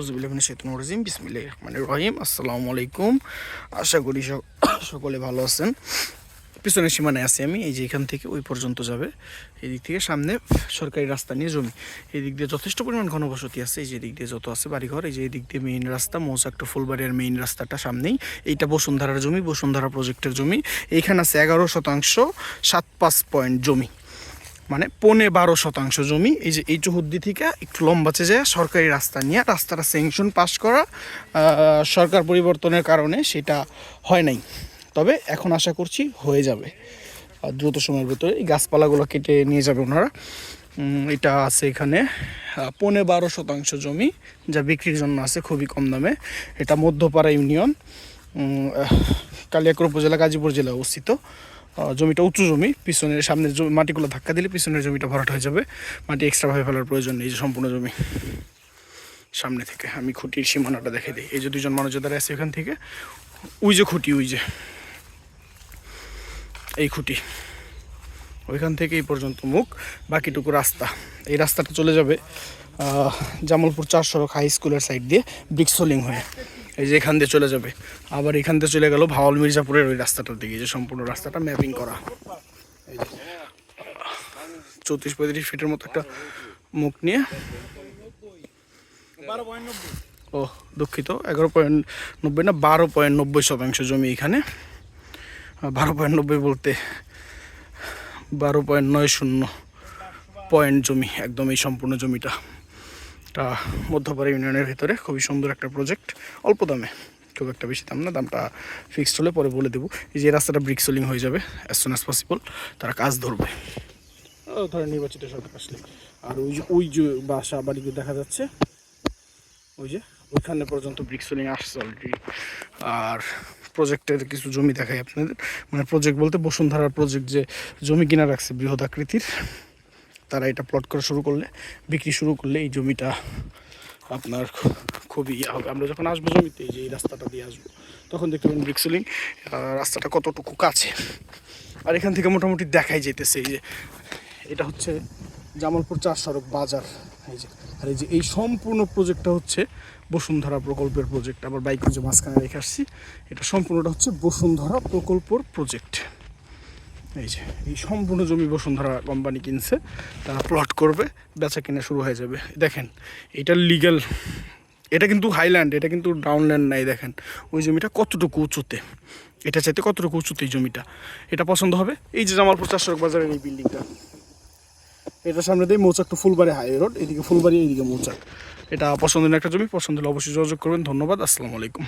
আউজুবিল্লাহিমিনাশ শাইতানির রাজিম। বিসমিল্লাহির রহমানির রহিম। আসসালামু আলাইকুম। আশা করি সক- সকলে ভালো আছেন। পিছনের সীমানায় আছি আমি। এই যে এখান থেকে ওই পর্যন্ত যাবে। এই দিক থেকে সামনে সরকারি রাস্তা নিয়ে জমি। এই দিক দিয়ে যথেষ্ট পরিমাণ ঘনবসতি আছে। এই যে দিক দিয়ে যত আছে বাড়িঘর, এই যে এই দিক দিয়ে মেইন রাস্তা, মৌচাক টু ফুলবাড়িয়ার মেইন রাস্তাটা সামনেই। এইটা বসুন্ধরার জমি, বসুন্ধরা প্রজেক্টের জমি। এইখানে আছে এগারো শতাংশ সাত পাঁচ পয়েন্ট জমি। মানে পৌনে বারো শতাংশ জমি, এই যে এই চৌহদ্দি থেকে একটু লম্বাচে যায়, সরকারি রাস্তা নিয়ে রাস্তাটা স্যাংশন পাস করা সরকার পরিবর্তনের কারণে সেটা হয় নাই। তবে এখন আশা করছি হয়ে যাবে। দ্রুত সময়ের ভেতরে এই গাছপালাগুলো কেটে নিয়ে যাবে ওনারা। এটা আছে এখানে পৌনে বারো শতাংশ জমি যা বিক্রির জন্য আছে খুবই কম দামে। এটা মধ্যপাড়া ইউনিয়ন কালিয়াকৈর উপজেলা গাজীপুর জেলা অবস্থিত। জমিটা উঁচু জমি, পিছনের সামনের মাটিগুলো ধাক্কা দিলে পিছনের জমিটা ভরাট হয়ে যাবে। মাটি এক্সট্রাভাবে ফেলার প্রয়োজন নেই যে সম্পূর্ণ জমি। সামনে থেকে আমি খুঁটির সীমানাটা দেখে দিই। এই যে দুজন মানুষ যারা আছে এখান থেকে, ওই যে খুঁটি, ওই যে। এই খুঁটি। ওইখান থেকে এই পর্যন্ত মুখ, বাকিটুকু রাস্তা। এই রাস্তাটা চলে যাবে জামালপুর চার সড়ক হাই স্কুলের সাইড দিয়ে, ব্রিক্সোলিং হয়ে। এই যে এখান দিয়ে চলে যাবে। আবার এখান দিয়ে চলে গেল ভাওয়াল মির্জাপুরের ওই রাস্তাটার দিকে, যে সম্পূর্ণ রাস্তাটা ম্যাপিং করা। চৌত্রিশ পঁয়ত্রিশ ফিটের মতো একটা মুখ নিয়ে। ও, দুঃখিত, এগারো পয়েন্ট নব্বই না, বারো পয়েন্ট নব্বই শতাংশ জমি এখানে। বারো পয়েন্ট নব্বই বলতে বারো পয়েন্ট নয় শূন্য পয়েন্ট জমি, একদম এই সম্পূর্ণ জমিটা। এটা মধ্যপাড়া ইউনিয়নের ভিতরে খুবই সুন্দর একটা প্রজেক্ট অল্প দামে খুব একটা বেশি দাম না দামটা ফিক্সড হলে পরে বলে দেবো। এই যে রাস্তাটা ব্রিক সোলিং হয়ে যাবে অ্যাজ সুন অ্যাজ পসিবল তারা কাজ ধরবে। ও, ধরেন নির্বাচিত সরকার আসলে। আর ওই যে ওই যে বাসা বাড়িগুলো দেখা যাচ্ছে ওই যে ওইখানে পর্যন্ত ব্রিক সোলিং আসছে অলরেডি আর প্রজেক্টের কিছু জমি দেখাই আপনাদের। মানে প্রজেক্ট বলতে বসুন্ধরার প্রজেক্ট যে জমি কিনা রাখছে বৃহৎ আকৃতির। তারা এটা প্লট করা শুরু করলে, বিক্রি শুরু করলে এই জমিটা আপনার খুবই ইয়ে হবে। আমরা যখন আসব জমিতে যে এই রাস্তাটা দিয়ে আসব, তখন দেখতে পাবেন ব্রিক্সলিং রাস্তাটা কতটুকু কাছে। আর এখান থেকে মোটামুটি দেখাই যেতেছে এই যে, এটা হচ্ছে জামালপুর চার সড়ক বাজার। এই যে, আর এই যে এই সম্পূর্ণ প্রজেক্টটা হচ্ছে বসুন্ধরা প্রকল্পের প্রজেক্ট আবার বাইক যে মাঝখানে রেখে আসছি। এটা সম্পূর্ণটা হচ্ছে বসুন্ধরা প্রকল্পর প্রজেক্ট এই যে, এই সম্পূর্ণ জমি বসুন্ধরা কোম্পানি কিনছে, তারা প্লট করবে, বেচা কিনা শুরু হয়ে যাবে। দেখেন, এটা লিগ্যাল এটা কিন্তু হাইল্যান্ড এটা কিন্তু ডাউনল্যান্ড নাই, দেখেন। ওই জমিটা কতটুকু উঁচুতে? এটা চাইতে কতটুকু উঁচুতে এই জমিটা? এটা পছন্দ হবে? এই যে জামালপুর চারশো বাজারের এই বিল্ডিংটা এটা সামনে দিয়ে Mouchak to Phulbari high road, এদিকে ফুলবাড়ি এইদিকে মৌচাক। এটা পছন্দের একটা জমি, পছন্দ হলে অবশ্যই যোগাযোগ করবেন। ধন্যবাদ, আসসালামু আলাইকুম।